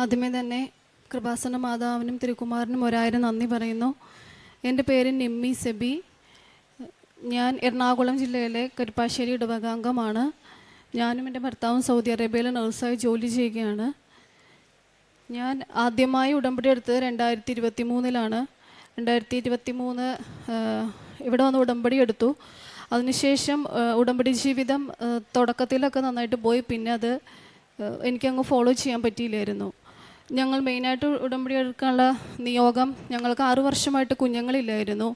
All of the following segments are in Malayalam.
ആദ്യമേ തന്നെ കൃപാസന മാതാവിനും തിരുക്കുമാറിനും ഒരായിരം നന്ദി പറയുന്നു. എന്റെ പേര് നിമ്മി സെബി. ഞാൻ എറണാകുളം ജില്ലയിലെ കരുപ്പാശ്ശേരി ഇടവകാംഗമാണ്. ഞാനും എന്റെ ഭർത്താവും സൗദി അറേബ്യയിലെ നഴ്സായി ജോലി ചെയ്യുകയാണ്. ഞാൻ ആദ്യമായി ഉടമ്പടി എടുത്തത് രണ്ടായിരത്തി ഇരുപത്തി മൂന്നിലാണ് രണ്ടായിരത്തി ഇരുപത്തി മൂന്ന് ഇവിടെ വന്ന് ഉടമ്പടി എടുത്തു. അതിനുശേഷം ഉടമ്പടി ജീവിതം തുടക്കത്തിലൊക്കെ നന്നായിട്ട് പോയി. പിന്നെ അത് എനിക്കങ്ങ് ഫോളോ ചെയ്യാൻ പറ്റിയില്ലായിരുന്നു. ഞങ്ങൾ മെയിനായിട്ട് ഉടമ്പടി എടുക്കാനുള്ള നിയോഗം ഞങ്ങൾക്ക് ആറു വർഷമായിട്ട് കുഞ്ഞുങ്ങളില്ലായിരുന്നു.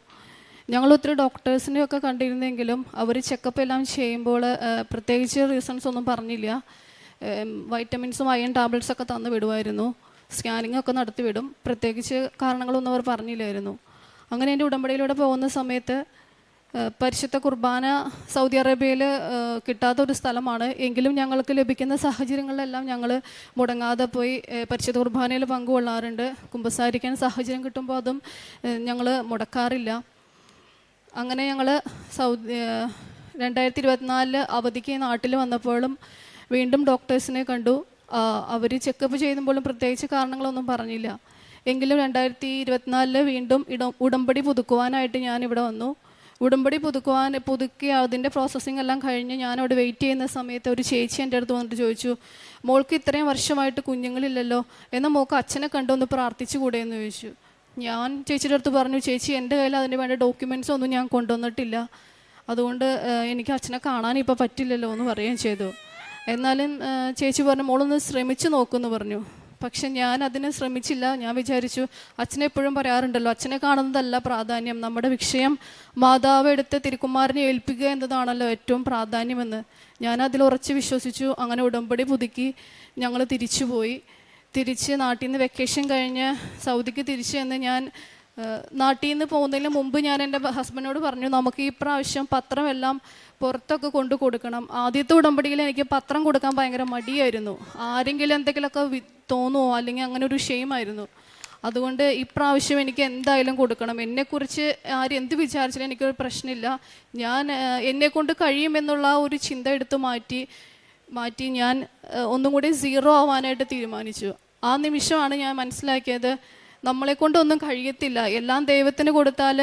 ഞങ്ങൾ ഒത്തിരി ഡോക്ടേഴ്സിനെയൊക്കെ കണ്ടിരുന്നെങ്കിലും അവർ ചെക്കപ്പ് എല്ലാം ചെയ്യുമ്പോൾ പ്രത്യേകിച്ച് റീസൺസ് ഒന്നും പറഞ്ഞില്ല. വൈറ്റമിൻസും അയൺ ടാബ്ലറ്റ്സ് ഒക്കെ തന്നു വിടുമായിരുന്നു. സ്കാനിങ് ഒക്കെ നടത്തിവിടും. പ്രത്യേകിച്ച് കാരണങ്ങളൊന്നും അവർ പറഞ്ഞില്ലായിരുന്നു. അങ്ങനെ എന്റെ ഉടമ്പടിയിലൂടെ പോകുന്ന സമയത്ത് പരിശുദ്ധ കുർബാന സൗദി അറേബ്യയിൽ കിട്ടാത്ത ഒരു സ്ഥലമാണ്. എങ്കിലും ഞങ്ങൾക്ക് ലഭിക്കുന്ന സാഹചര്യങ്ങളിലെല്ലാം ഞങ്ങൾ മുടങ്ങാതെ പോയി പരിശുദ്ധ കുർബാനയിൽ പങ്കുകൊള്ളാറുണ്ട്. കുമ്പസാരിക്കാൻ സാഹചര്യം കിട്ടുമ്പോൾ അതും ഞങ്ങൾ മുടക്കാറില്ല. അങ്ങനെ ഞങ്ങൾ സൗദി രണ്ടായിരത്തി ഇരുപത്തിനാലിൽ അവധിക്ക് നാട്ടിൽ വന്നപ്പോഴും വീണ്ടും ഡോക്ടേഴ്സിനെ കണ്ടു. അവർ ചെക്കപ്പ് ചെയ്യുമ്പോഴും പ്രത്യേകിച്ച് കാരണങ്ങളൊന്നും പറഞ്ഞില്ല. എങ്കിലും രണ്ടായിരത്തി ഇരുപത്തിനാലിൽ വീണ്ടും ഇട ഉടമ്പടി പുതുക്കുവാനായിട്ട് ഞാൻ ഇവിടെ വന്നു. ഉടമ്പടി പുതുക്കുവാൻ പുതുക്കി അതിന്റെ പ്രോസസ്സിംഗ് എല്ലാം കഴിഞ്ഞ് ഞാനവിടെ വെയിറ്റ് ചെയ്യുന്ന സമയത്ത് ഒരു ചേച്ചി എന്റെ അടുത്ത് വന്നിട്ട് ചോദിച്ചു മോൾക്ക് ഇത്രയും വർഷമായിട്ട് കുഞ്ഞുങ്ങളില്ലല്ലോ എന്നാൽ മോൾക്ക് അച്ഛനെ കണ്ടൊന്ന് പ്രാർത്ഥിച്ചു കൂടെ എന്ന് ചോദിച്ചു. ഞാൻ ചേച്ചിയുടെ അടുത്ത് പറഞ്ഞു ചേച്ചി എന്റെ കയ്യിൽ അതിന് വേണ്ട ഡോക്യുമെന്റ്സ് ഒന്നും ഞാൻ കൊണ്ടുവന്നിട്ടില്ല. അതുകൊണ്ട് എനിക്ക് അച്ഛനെ കാണാൻ ഇപ്പോൾ പറ്റില്ലല്ലോ എന്ന് പറയുകയും ചെയ്തു. എന്നാലും ചേച്ചി പറഞ്ഞു മോളൊന്ന് ശ്രമിച്ചു നോക്കുമെന്ന് പറഞ്ഞു. പക്ഷെ ഞാൻ അതിനെ ശ്രമിച്ചില്ല. ഞാൻ വിചാരിച്ചു അച്ഛനെപ്പോഴും പറയാറുണ്ടല്ലോ അച്ഛനെ കാണുന്നതല്ല പ്രാധാന്യം. നമ്മുടെ വിഷയം മാതാവ് എടുത്ത് തിരുക്കുമാരനെ ഏൽപ്പിക്കുക എന്നതാണല്ലോ ഏറ്റവും പ്രാധാന്യമെന്ന്. ഞാൻ അതിൽ ഉറച്ച് വിശ്വസിച്ചു. അങ്ങനെ ഉടമ്പടി പുതുക്കി ഞങ്ങൾ തിരിച്ചുപോയി. തിരിച്ച് നാട്ടിൽ നിന്ന് വെക്കേഷൻ കഴിഞ്ഞ് സൗദിക്ക് തിരിച്ചു എന്ന് ഞാൻ നാട്ടിൽ നിന്ന് പോകുന്നതിന് മുമ്പ് ഞാൻ എന്റെ ഹസ്ബൻഡിനോട് പറഞ്ഞു നമുക്ക് ഈ പ്രാവശ്യം പത്രമെല്ലാം പുറത്തൊക്കെ കൊണ്ടു കൊടുക്കണം. ആദ്യത്തെ ഉടമ്പടിയിൽ എനിക്ക് പത്രം കൊടുക്കാൻ ഭയങ്കര മടിയായിരുന്നു. ആരെങ്കിലും എന്തെങ്കിലുമൊക്കെ തോന്നുമോ അല്ലെങ്കിൽ അങ്ങനെ ഒരു ഷെയിമായിരുന്നു അതുകൊണ്ട് ഇപ്രാവശ്യം എനിക്ക് എന്തായാലും കൊടുക്കണം. എന്നെക്കുറിച്ച് ആരും എന്ത് വിചാരിച്ചാലും എനിക്കൊരു പ്രശ്നമില്ല. ഞാൻ എന്നെക്കൊണ്ട് കഴിയുമെന്നുള്ള ഒരു ചിന്ത എടുത്ത് മാറ്റി മാറ്റി ഞാൻ ഒന്നും കൂടി സീറോ ആവാനായിട്ട് തീരുമാനിച്ചു. ആ നിമിഷമാണ് ഞാൻ മനസ്സിലാക്കിയത് നമ്മളെ കൊണ്ടൊന്നും കഴിയത്തില്ല. എല്ലാം ദൈവത്തിന് കൊടുത്താൽ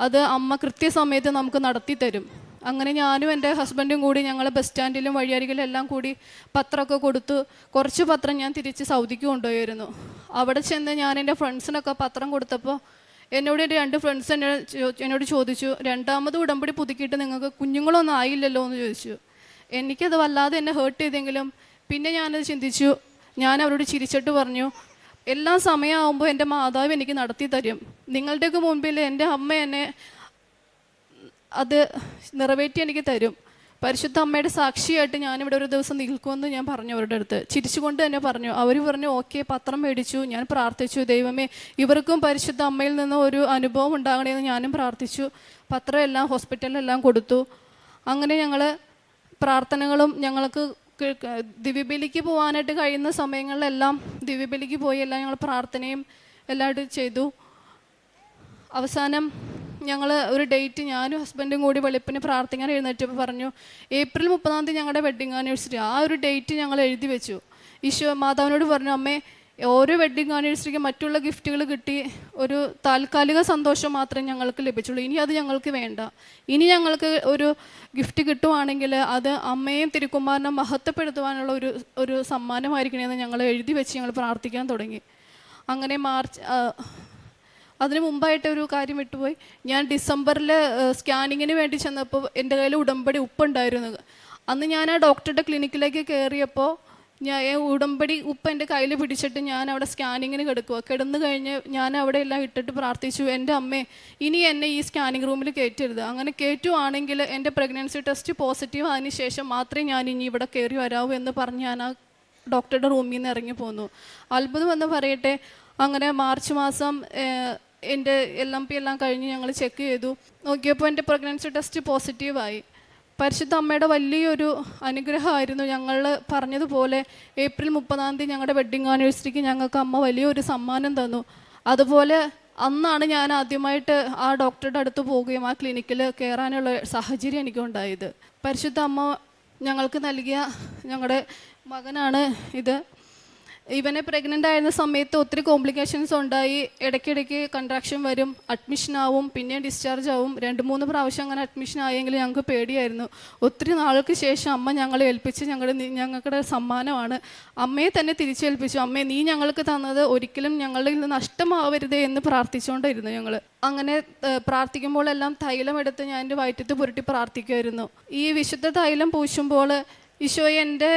അത് അമ്മ കൃത്യസമയത്ത് നമുക്ക് നടത്തി തരും അങ്ങനെ ഞാനും എന്റെ ഹസ്ബൻഡും കൂടി ഞങ്ങൾ ബസ് സ്റ്റാൻഡിലും വഴിയരികിലും എല്ലാം കൂടി പത്രമൊക്കെ കൊടുത്തു കുറച്ച് പത്രം ഞാൻ തിരിച്ച് സൗദിക്ക് കൊണ്ടുപോയിരുന്നു അവിടെ ചെന്ന് ഞാൻ എന്റെ ഫ്രണ്ട്സിനൊക്കെ പത്രം കൊടുത്തപ്പോൾ എന്നോട് എന്റെ രണ്ട് ഫ്രണ്ട്സ് എന്നോട് എന്നോട് ചോദിച്ചു രണ്ടാമത് ഉടമ്പടി പുതുക്കിയിട്ട് നിങ്ങൾക്ക് കുഞ്ഞുങ്ങളൊന്നും ആയില്ലല്ലോ? എന്ന് ചോദിച്ചു. എനിക്കത് വല്ലാതെ എന്നെ ഹേർട്ട് ചെയ്തെങ്കിലും. പിന്നെ ഞാനത് ചിന്തിച്ചു. ഞാൻ അവരോട് ചിരിച്ചിട്ട് പറഞ്ഞു എല്ലാം സമയമാകുമ്പോൾ എന്റെ മാതാവ് എനിക്ക് നടത്തി തരും. നിങ്ങളുടെയൊക്കെ മുമ്പിൽ എന്റെ അമ്മ എന്നെ അത് നിറവേറ്റി എനിക്ക് തരും. പരിശുദ്ധ അമ്മയുടെ സാക്ഷിയായിട്ട് ഞാനിവിടെ ഒരു ദിവസം നിൽക്കുമെന്ന് ഞാൻ പറഞ്ഞു അവരുടെ അടുത്ത്. ചിരിച്ചുകൊണ്ട് തന്നെ പറഞ്ഞു അവർ പറഞ്ഞു ഓക്കെ പത്രം മേടിച്ചു ഞാൻ പ്രാർത്ഥിച്ചു ദൈവമേ ഇവർക്കും പരിശുദ്ധ അമ്മയിൽ നിന്ന് ഒരു അനുഭവം ഉണ്ടാകണമെന്ന് ഞാനും പ്രാർത്ഥിച്ചു. പത്രം എല്ലാം ഹോസ്പിറ്റലിലെല്ലാം കൊടുത്തു. അങ്ങനെ ഞങ്ങൾ പ്രാർത്ഥനകളും ഞങ്ങൾക്ക് ദിവ്യബലിക്ക് പോകാനായിട്ട് കഴിയുന്ന സമയങ്ങളിലെല്ലാം ദിവ്യബലിക്ക് പോയി എല്ലാം ഞങ്ങൾ പ്രാർത്ഥനയും എല്ലായിട്ട് ചെയ്തു. അവസാനം ഞങ്ങൾ ഒരു ഡേറ്റ് ഞാനും ഹസ്ബൻഡും കൂടി വെളുപ്പിന് പ്രാർത്ഥിക്കാൻ എഴുന്നേറ്റപ്പോൾ പറഞ്ഞു ഏപ്രിൽ മുപ്പതാം തീയതി ഞങ്ങളുടെ വെഡ്ഡിങ് ആനിവേഴ്സറി ആ ഒരു ഡേറ്റ് ഞങ്ങൾ എഴുതി വെച്ചു. ഈശോ മാതാവിനോട് പറഞ്ഞു അമ്മേ ഓരോ വെഡ്ഡിങ് ആനിവേഴ്സറിക്ക് മറ്റുള്ള ഗിഫ്റ്റുകൾ കിട്ടി. ഒരു താൽക്കാലിക സന്തോഷം മാത്രമേ ഞങ്ങൾക്ക് ലഭിച്ചുള്ളൂ. ഇനി അത് ഞങ്ങൾക്ക് വേണ്ട. ഇനി ഞങ്ങൾക്ക് ഒരു ഗിഫ്റ്റ് കിട്ടുവാണെങ്കിൽ അത് അമ്മയും തിരുക്കുമാരനെ മഹത്വപ്പെടുത്തുവാനുള്ള ഒരു ഒരു സമ്മാനമായിരിക്കണമെന്ന് ഞങ്ങൾ എഴുതി വെച്ച് ഞങ്ങൾ പ്രാർത്ഥിക്കാൻ തുടങ്ങി. അങ്ങനെ മാർച്ച് അതിന് മുമ്പായിട്ട് ഒരു കാര്യം വിട്ടുപോയി. ഞാൻ ഡിസംബറിൽ സ്കാനിങ്ങിന് വേണ്ടി ചെന്നപ്പോൾ എന്റെ കയ്യിൽ ഉടമ്പടി ഉപ്പുണ്ടായിരുന്നു. അന്ന് ഞാൻ ആ ഡോക്ടറുടെ ക്ലിനിക്കിലേക്ക് കയറിയപ്പോൾ ഞാൻ ഉടമ്പടി ഉപ്പ എന്റെ കയ്യിൽ പിടിച്ചിട്ട് ഞാൻ അവിടെ സ്കാനിങ്ങിന് കിടക്കുക കിടന്നു കഴിഞ്ഞ് ഞാൻ അവിടെ എല്ലാം ഇട്ടിട്ട് പ്രാർത്ഥിച്ചു എന്റെ അമ്മേ ഇനി എന്നെ ഈ സ്കാനിങ് റൂമിൽ കയറ്റരുത് അങ്ങനെ കയറ്റുവാണെങ്കിൽ എന്റെ പ്രഗ്നൻസി ടെസ്റ്റ് പോസിറ്റീവ് ആയതിനു ശേഷം മാത്രമേ ഞാൻ ഇനി ഇവിടെ കയറി വരാവൂ എന്ന് പറഞ്ഞ് ഞാൻ ആ ഡോക്ടറുടെ റൂമിൽ നിന്ന് ഇറങ്ങി പോന്നു. അത്ഭുതം എന്ന് പറയട്ടെ അങ്ങനെ മാർച്ച് മാസം എന്റെ എൽ എം പി എല്ലാം കഴിഞ്ഞ് ഞങ്ങൾ ചെക്ക് ചെയ്തു. നോക്കിയപ്പോൾ എന്റെ പ്രഗ്നൻസി ടെസ്റ്റ് പോസിറ്റീവായി പരിശുദ്ധ അമ്മയുടെ വലിയൊരു അനുഗ്രഹമായിരുന്നു ഞങ്ങൾ പറഞ്ഞതുപോലെ ഏപ്രിൽ മുപ്പതാം തീയതി ഞങ്ങളുടെ വെഡ്ഡിങ് ആനിവേഴ്സറിക്ക് ഞങ്ങൾക്ക് അമ്മ വലിയൊരു സമ്മാനം തന്നു. അതുപോലെ അന്നാണ് ഞാൻ ആദ്യമായിട്ട് ആ ഡോക്ടറുടെ അടുത്ത് പോവുകയും ആ ക്ലിനിക്കിൽ കയറാനുള്ള സാഹചര്യം എനിക്കുണ്ടായത്. പരിശുദ്ധ അമ്മ ഞങ്ങൾക്ക് നൽകിയ ഞങ്ങളുടെ മകനാണ് ഇത്. ഇവനെ പ്രഗ്നന്റ് ആയിരുന്ന സമയത്ത് ഒത്തിരി കോംപ്ലിക്കേഷൻസ് ഉണ്ടായി. ഇടയ്ക്കിടയ്ക്ക് കൺട്രാക്ഷൻ വരും അഡ്മിഷൻ ആവും പിന്നെ ഡിസ്ചാർജ് ആവും. രണ്ട് മൂന്ന് പ്രാവശ്യം അങ്ങനെ അഡ്മിഷൻ ആയെങ്കിൽ ഞങ്ങൾക്ക് പേടിയായിരുന്നു. ഒത്തിരി നാൾക്ക് ശേഷം അമ്മ ഞങ്ങളെ ഏൽപ്പിച്ച് ഞങ്ങളുടെ ഞങ്ങളുടെ സമ്മാനമാണ്. അമ്മയെ തന്നെ തിരിച്ചേൽപ്പിച്ചു. അമ്മയെ നീ ഞങ്ങൾക്ക് തന്നത് ഒരിക്കലും ഞങ്ങളിൽ നിന്ന് നഷ്ടമാവരുതേ എന്ന് പ്രാർത്ഥിച്ചുകൊണ്ടിരുന്നു ഞങ്ങൾ അങ്ങനെ പ്രാർത്ഥിക്കുമ്പോഴെല്ലാം തൈലം എടുത്ത് ഞാൻ എന്റെ വയറ്റത്ത് പുരട്ടി പ്രാർത്ഥിക്കുമായിരുന്നു ഈ വിശുദ്ധ തൈലം പൂശുമ്പോൾ ഈശോയെ എന്റെ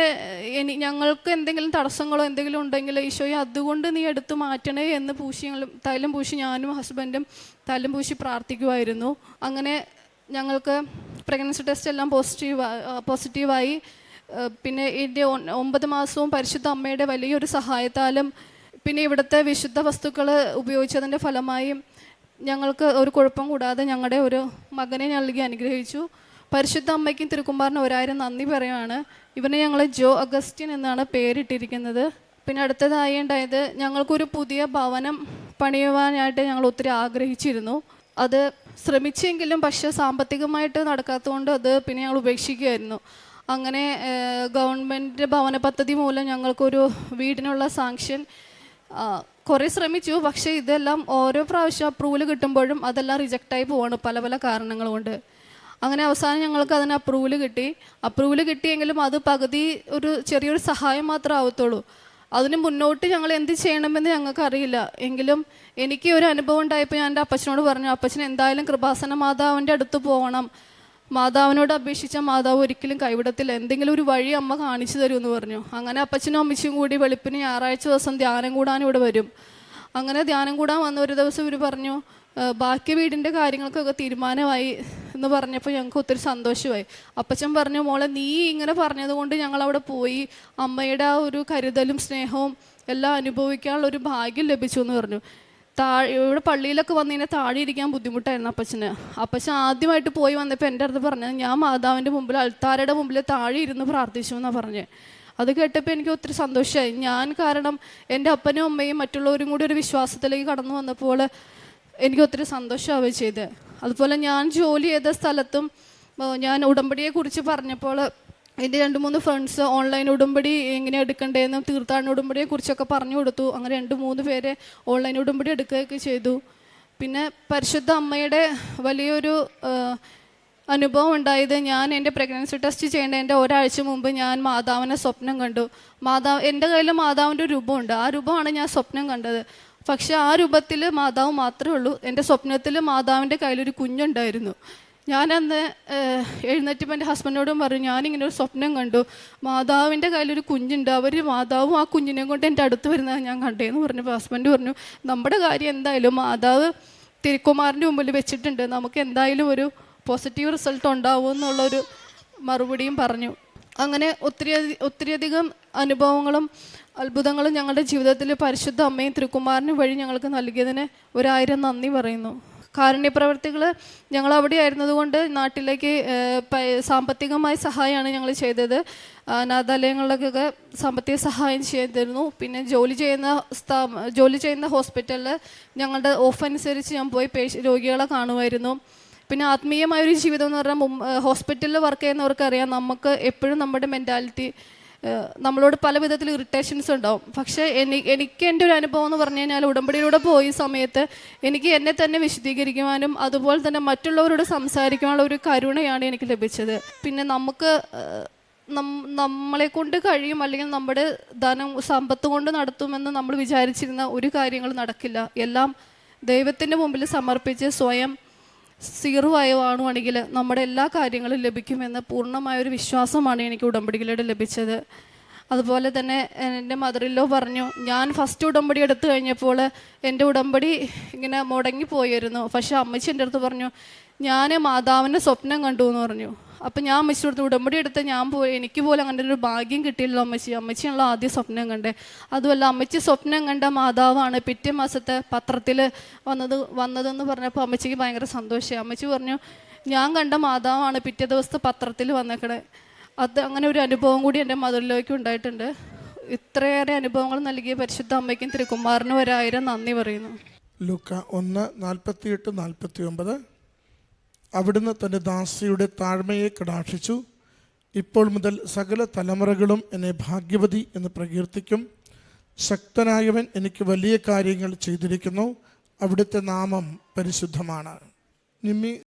ഞങ്ങൾക്ക് എന്തെങ്കിലും തടസ്സങ്ങളോ എന്തെങ്കിലും ഉണ്ടെങ്കിൽ ഈശോയെ അതുകൊണ്ട് നീ എടുത്തു മാറ്റണേ എന്ന് പൂശി ഞങ്ങൾ തൈലം പൂശി ഞാനും ഹസ്ബൻഡും തൈലം പൂശി പ്രാർത്ഥിക്കുമായിരുന്നു അങ്ങനെ ഞങ്ങൾക്ക് പ്രഗ്നൻസി ടെസ്റ്റ് എല്ലാം പോസിറ്റീവ് പോസിറ്റീവായി പിന്നെ എന്റെ ഒമ്പത് മാസവും പരിശുദ്ധ അമ്മയുടെ വലിയൊരു സഹായത്താലും പിന്നെ ഇവിടുത്തെ വിശുദ്ധ വസ്തുക്കൾ ഉപയോഗിച്ചതിന്റെ ഫലമായും ഞങ്ങൾക്ക് ഒരു കുഴപ്പം കൂടാതെ ഞങ്ങളുടെ ഒരു മകനെ നൽകി അനുഗ്രഹിച്ചു. പരിശുദ്ധ അമ്മയ്ക്കും തിരുക്കുമാറിന് ഒരായിരം നന്ദി പറയുകയാണ് ഇവനെ ഞങ്ങൾ ജോ അഗസ്റ്റിൻ എന്നാണ് പേരിട്ടിരിക്കുന്നത്. പിന്നെ അടുത്തതായി ഉണ്ടായത് ഞങ്ങൾക്കൊരു പുതിയ ഭവനം പണിയുവാനായിട്ട് ഞങ്ങൾ ഒത്തിരി ആഗ്രഹിച്ചിരുന്നു. അത് ശ്രമിച്ചെങ്കിലും പക്ഷേ സാമ്പത്തികമായിട്ട് നടക്കാത്തതുകൊണ്ട് അത് പിന്നെ ഞങ്ങൾ ഉപേക്ഷിക്കുകയായിരുന്നു. അങ്ങനെ ഗവൺമെന്റ് ഭവന പദ്ധതി മൂലം ഞങ്ങൾക്കൊരു വീടിനുള്ള സാങ്ഷൻ കുറേ ശ്രമിച്ചു. പക്ഷേ ഇതെല്ലാം ഓരോ പ്രാവശ്യം അപ്രൂവൽ കിട്ടുമ്പോഴും അതെല്ലാം റിജക്റ്റായി പോവാണ് പല പല കാരണങ്ങൾ കൊണ്ട്. അങ്ങനെ അവസാനം ഞങ്ങൾക്ക് അതിന് അപ്രൂവൽ കിട്ടി. അപ്രൂവൽ കിട്ടിയെങ്കിലും അത് പകുതി ഒരു ചെറിയൊരു സഹായം മാത്രം ആവത്തുള്ളൂ. അതിന് മുന്നോട്ട് ഞങ്ങൾ എന്ത് ചെയ്യണമെന്ന് ഞങ്ങൾക്ക് അറിയില്ല. എങ്കിലും എനിക്ക് ഒരു അനുഭവം ഉണ്ടായപ്പോൾ ഞാൻ എന്റെ അപ്പച്ചനോട് പറഞ്ഞു അപ്പച്ചൻ എന്തായാലും കൃപാസന മാതാവിന്റെ അടുത്ത് പോകണം. മാതാവിനോട് അപേക്ഷിച്ച മാതാവ് ഒരിക്കലും കൈവിടത്തില്ല. എന്തെങ്കിലും ഒരു വഴി അമ്മ കാണിച്ചു തരും എന്ന് പറഞ്ഞു. അങ്ങനെ അപ്പച്ചനും അമ്മച്ചും കൂടി വെളുപ്പിന് ഞായറാഴ്ച ദിവസം ധ്യാനം കൂടാൻ ഇവിടെ വരും. അങ്ങനെ ധ്യാനം കൂടാൻ വന്ന ഒരു ദിവസം ഇവർ പറഞ്ഞു "ഏ, ബാക്കി വീടിന്റെ കാര്യങ്ങൾക്കൊക്കെ തീരുമാനമായി എന്ന് പറഞ്ഞപ്പോൾ ഞങ്ങൾക്ക് ഒത്തിരി സന്തോഷമായി. അപ്പച്ചൻ പറഞ്ഞു മോളെ നീ ഇങ്ങനെ പറഞ്ഞതുകൊണ്ട് ഞങ്ങൾ അവിടെ പോയി. അമ്മയുടെ ആ ഒരു കരുതലും സ്നേഹവും എല്ലാം അനുഭവിക്കാനുള്ള ഒരു ഭാഗ്യം ലഭിച്ചു എന്ന് പറഞ്ഞു. താഴെ ഇവിടെ പള്ളിയിലൊക്കെ വന്നു കഴിഞ്ഞാൽ താഴെ ഇരിക്കാൻ ബുദ്ധിമുട്ടായിരുന്നു അപ്പച്ചന്. അപ്പച്ചൻ ആദ്യമായിട്ട് പോയി വന്നപ്പോൾ എന്റെ അടുത്ത് പറഞ്ഞത് ഞാൻ മാതാവിന്റെ മുമ്പിൽ അൾത്താരയുടെ മുമ്പിൽ താഴെ ഇരുന്ന് പ്രാർത്ഥിച്ചു എന്നാണ് പറഞ്ഞത് അത് കേട്ടപ്പോൾ എനിക്ക് ഒത്തിരി സന്തോഷമായി. ഞാൻ കാരണം എന്റെ അപ്പനും അമ്മയും മറ്റുള്ളവരും കൂടി ഒരു വിശ്വാസത്തിലേക്ക് കടന്നു വന്നപ്പോൾ എനിക്ക് ഒത്തിരി സന്തോഷമാവുകയും ചെയ്ത്. അതുപോലെ ഞാൻ ജോലി ചെയ്ത സ്ഥലത്തും ഞാൻ ഉടമ്പടിയെക്കുറിച്ച് പറഞ്ഞപ്പോൾ എന്റെ രണ്ട് മൂന്ന് ഫ്രണ്ട്സ് ഓൺലൈൻ ഉടമ്പടി എങ്ങനെ എടുക്കണ്ടേന്നും തീർത്ഥാടന ഉടമ്പടിയെ കുറിച്ചൊക്കെ പറഞ്ഞു കൊടുത്തു. അങ്ങനെ രണ്ട് മൂന്ന് പേരെ ഓൺലൈൻ ഉടമ്പടി എടുക്കുകയൊക്കെ ചെയ്തു. പിന്നെ പരിശുദ്ധ അമ്മയുടെ വലിയൊരു അനുഭവം ഉണ്ടായത് ഞാൻ എന്റെ പ്രഗ്നൻസി ടെസ്റ്റ് ചെയ്യേണ്ടതിന്റെ ഒരാഴ്ച മുമ്പ് ഞാൻ മാതാവിനെ സ്വപ്നം കണ്ടു. മാതാവ് എന്റെ കയ്യിൽ മാതാവിന്റെ രൂപമുണ്ട്. ആ രൂപമാണ് ഞാൻ സ്വപ്നം കണ്ടത്. പക്ഷെ ആ രൂപത്തിൽ മാതാവ് മാത്രമേ ഉള്ളൂ. എന്റെ സ്വപ്നത്തിൽ മാതാവിന്റെ കയ്യിലൊരു കുഞ്ഞുണ്ടായിരുന്നു. ഞാനന്ന് എഴുന്നേറ്റപ്പോൾ എന്റെ ഹസ്ബൻഡിനോടും പറഞ്ഞു ഞാനിങ്ങനെ ഒരു സ്വപ്നം കണ്ടു. മാതാവിന്റെ കയ്യിലൊരു കുഞ്ഞുണ്ട്. അവർ മാതാവും ആ കുഞ്ഞിനെ കൊണ്ട് എന്റെ അടുത്ത് വരുന്നത് ഞാൻ കണ്ടേന്ന് പറഞ്ഞപ്പോൾ ഹസ്ബൻഡ് പറഞ്ഞു നമ്മുടെ കാര്യം എന്തായാലും മാതാവ് തിരുക്കുമാറിന്റെ മുമ്പിൽ വെച്ചിട്ടുണ്ട്. നമുക്ക് എന്തായാലും ഒരു പോസിറ്റീവ് റിസൾട്ട് ഉണ്ടാവും എന്നുള്ളൊരു മറുപടിയും പറഞ്ഞു. അങ്ങനെ ഒത്തിരി ഒത്തിരിയധികം അനുഭവങ്ങളും അത്ഭുതങ്ങളും ഞങ്ങളുടെ ജീവിതത്തിൽ പരിശുദ്ധ അമ്മയും തിരുക്കുമാരനും വഴി ഞങ്ങൾക്ക് നൽകിയതിന് ഒരായിരം നന്ദി പറയുന്നു. കാരുണ്യപ്രവർത്തികൾ ഞങ്ങൾ അവിടെ ആയിരുന്നതുകൊണ്ട് നാട്ടിലേക്ക് സാമ്പത്തികമായ സഹായമാണ് ഞങ്ങൾ ചെയ്തത്. അനാഥാലയങ്ങളിലൊക്കെ സാമ്പത്തിക സഹായം ചെയ്തിരുന്നു. പിന്നെ ജോലി ചെയ്യുന്ന സ്ഥാ ജോലി ചെയ്യുന്ന ഹോസ്പിറ്റലിൽ ഞങ്ങളുടെ ഓഫ് അനുസരിച്ച് ഞാൻ പോയി രോഗികളെ കാണുമായിരുന്നു. പിന്നെ ആത്മീയമായ ഒരു ജീവിതം എന്ന് പറഞ്ഞാൽ ഹോസ്പിറ്റലിൽ വർക്ക് ചെയ്യുന്നവർക്ക് അറിയാം നമുക്ക് എപ്പോഴും നമ്മുടെ മെന്റാലിറ്റി നമ്മളോട് പല വിധത്തിൽ ഇറിറ്റേഷൻസ് ഉണ്ടാവും. പക്ഷേ എനി എനിക്ക് എന്റെ ഒരു അനുഭവം എന്ന് പറഞ്ഞു കഴിഞ്ഞാൽ ഉടമ്പടിയിലൂടെ പോയ സമയത്ത് എനിക്ക് എന്നെ തന്നെ വിശദീകരിക്കുവാനും അതുപോലെ തന്നെ മറ്റുള്ളവരോട് സംസാരിക്കുവാനുള്ള ഒരു കരുണയാണ് എനിക്ക് ലഭിച്ചത്. പിന്നെ നമുക്ക് നമ്മളെ കൊണ്ട് കഴിയും അല്ലെങ്കിൽ നമ്മുടെ ധനം സമ്പത്ത് കൊണ്ട് നടത്തുമെന്ന് നമ്മൾ വിചാരിച്ചിരുന്ന ഒരു കാര്യങ്ങൾ നടക്കില്ല. എല്ലാം ദൈവത്തിന്റെ മുമ്പിൽ സമർപ്പിച്ച് സ്വയം സീറോ ആവുകയാണെങ്കിൽ നമ്മുടെ എല്ലാ കാര്യങ്ങളും ലഭിക്കുമെന്ന് പൂർണമായൊരു വിശ്വാസമാണ് എനിക്ക് ഉടമ്പടികളുടെ ലഭിച്ചത്. അതുപോലെ തന്നെ എന്റെ മദറിലോ പറഞ്ഞു ഞാൻ ഫസ്റ്റ് ഉടമ്പടി എടുത്തു കഴിഞ്ഞപ്പോൾ എന്റെ ഉടമ്പടി ഇങ്ങനെ മുടങ്ങിപ്പോയിരുന്നു. പക്ഷെ അമ്മച്ചി എന്റെ അടുത്ത് പറഞ്ഞു ഞാൻ മാതാവിന്റെ സ്വപ്നം കണ്ടു എന്ന് പറഞ്ഞു. അപ്പം ഞാൻ അമ്മച്ചിയുടെ അടുത്ത് ഉടമ്പടി എടുത്ത് ഞാൻ പോയി എനിക്ക് പോലും അങ്ങനെ ഒരു ഭാഗ്യം കിട്ടിയില്ല അമ്മച്ചി. അമ്മച്ചിയാണല്ലോ ആദ്യ സ്വപ്നം കണ്ടേ. അതുമല്ല അമ്മച്ചി സ്വപ്നം കണ്ട മാതാവാണ് പിറ്റേ മാസത്തെ പത്രത്തിൽ വന്നത് വന്നതെന്ന് പറഞ്ഞപ്പോൾ അമ്മച്ചിക്ക് ഭയങ്കര സന്തോഷമായി. അമ്മച്ചി പറഞ്ഞു ഞാൻ കണ്ട മാതാവാണ് പിറ്റേ ദിവസത്തെ പത്രത്തിൽ വന്നേക്കണേ. അത് അങ്ങനെ ഒരു അനുഭവം കൂടി എന്റെ മധുരിലേക്ക് ഉണ്ടായിട്ടുണ്ട്. ഇത്രയേറെ അനുഭവങ്ങൾ നൽകിയ പരിശുദ്ധ അമ്മയ്ക്കും തിരുക്കുമാറിനും ഒരായിരം നന്ദി പറയുന്നു. ലുക്ക ഒന്ന് നാൽപ്പത്തിയെട്ട് നാൽപ്പത്തി ഒമ്പത് അവിടുന്ന് തന്റെ ദാസിയുടെ താഴ്മയെ കടാക്ഷിച്ചു. ഇപ്പോൾ മുതൽ സകല തലമുറകളും എന്നെ ഭാഗ്യവതി എന്ന് പ്രകീർത്തിക്കും. ശക്തനായവൻ എനിക്ക് വലിയ കാര്യങ്ങൾ ചെയ്തിരിക്കുന്നു. അവിടുത്തെ നാമം പരിശുദ്ധമാണ്. നിമ്മി